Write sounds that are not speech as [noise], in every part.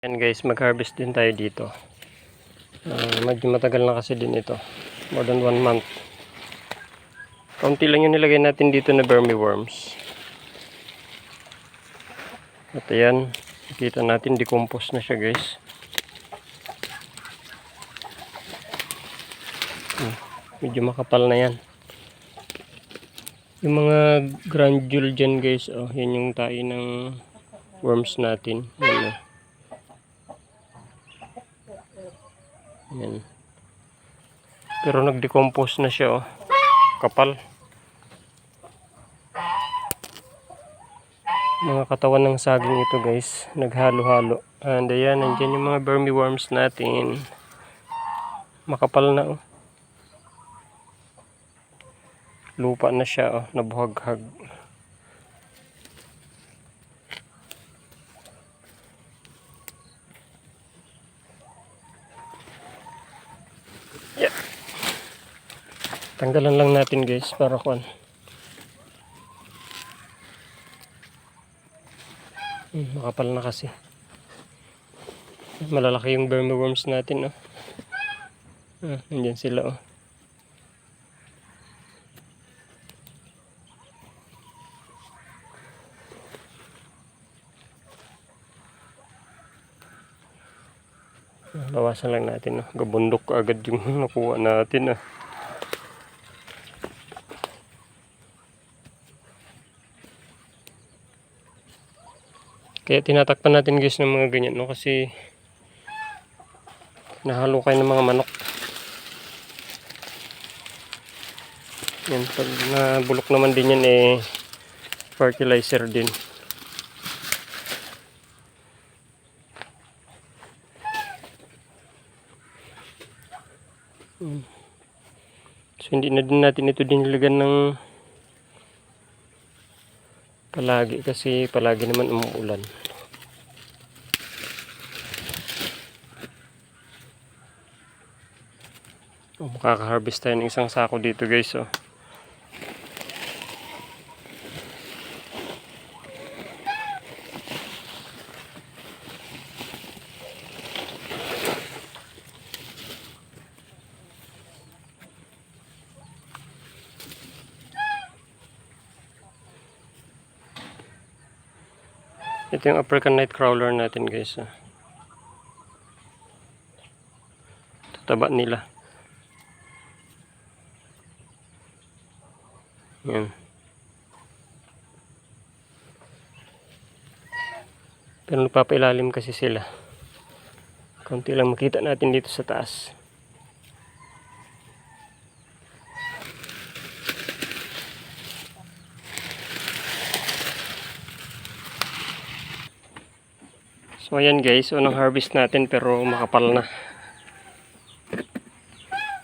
Yan guys, mag-harvest din tayo dito. Ah, medyo matagal na kasi din ito. More than one month. Kaunti lang yung nilagay natin dito na vermiworms. At ayan, nakita natin decompose na siya guys. Hmm, medyo makapal na yan. Yung mga granule dyan guys, oh, yan yung tayo ng worms natin. Yan, oh. Yan. Pero nag-decompose na siya, oh. Kapal. Mga katawan ng saging ito, guys. Naghalo-halo. And ayan, nandyan yung mga vermiworms natin. Makapal na, oh. Lupa na siya, oh. Nabuhaghag. Tanggalan lang natin guys para kuan. Hmm, makapal na kasi. Malalaki yung vermiworms natin, oh. Ah, nandyan sila, oh. Bawasan lang natin, oh. Gabundok agad yung [laughs] nakuha natin, ah. Kaya tinatakpan natin guys ng mga ganyan no kasi nahalo kayo ng mga manok. Yan, pag nabulok naman din yan eh fertilizer din. Hmm. So hindi na din natin ito diniligan ng palagi kasi palagi naman umuulan. Oh, makaka-harvest tayo ng isang sako dito guys oh. Ito yung African Night Crawler natin guys. Oh. Tataba nila. Yan. Pero nagpapailalim kasi sila. Kunti lang makita natin dito sa taas. So ayan guys, unang harvest natin pero makapal na.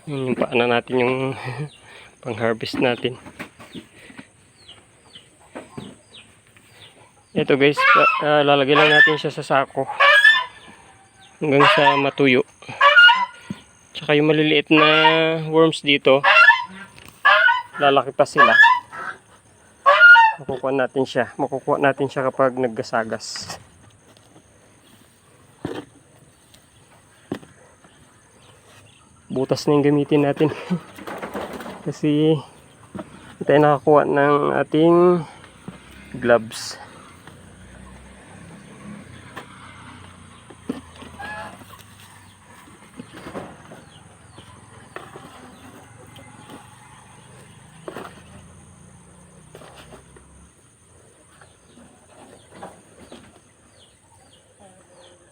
Yun yung paana natin yung [laughs] pang harvest natin. Ito guys, ah, lalagay lang natin siya sa sako. Hanggang sa matuyo. Tsaka yung maliliit na worms dito, lalaki pa sila. Makukuha natin siya. Makukuha natin siya kapag naggasagas. Butas na yung gamitin natin. [laughs] Kasi tayo nakakuha ng ating gloves.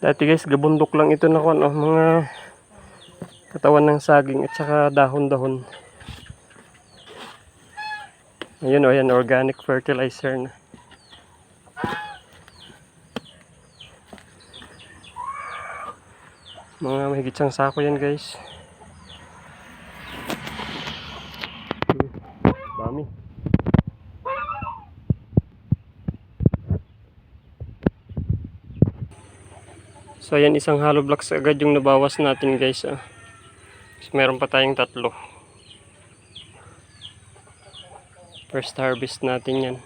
Dati guys gabundok lang ito na kung ano, mga katawan ng saging at saka dahon-dahon. Ayun o, yan, organic fertilizer na. Mga mahigit siyang sako yan guys. Hmm, Dami. So yan isang hollow blocks agad yung nabawas natin guys ah meron pa tayong tatlo first harvest natin yan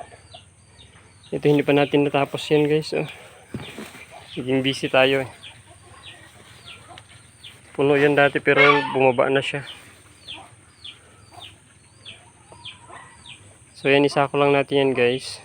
ito hindi pa natin natapos yan guys oh. naging busy tayo eh. puno yan dati pero bumaba na siya so yan isa ko lang natin yan guys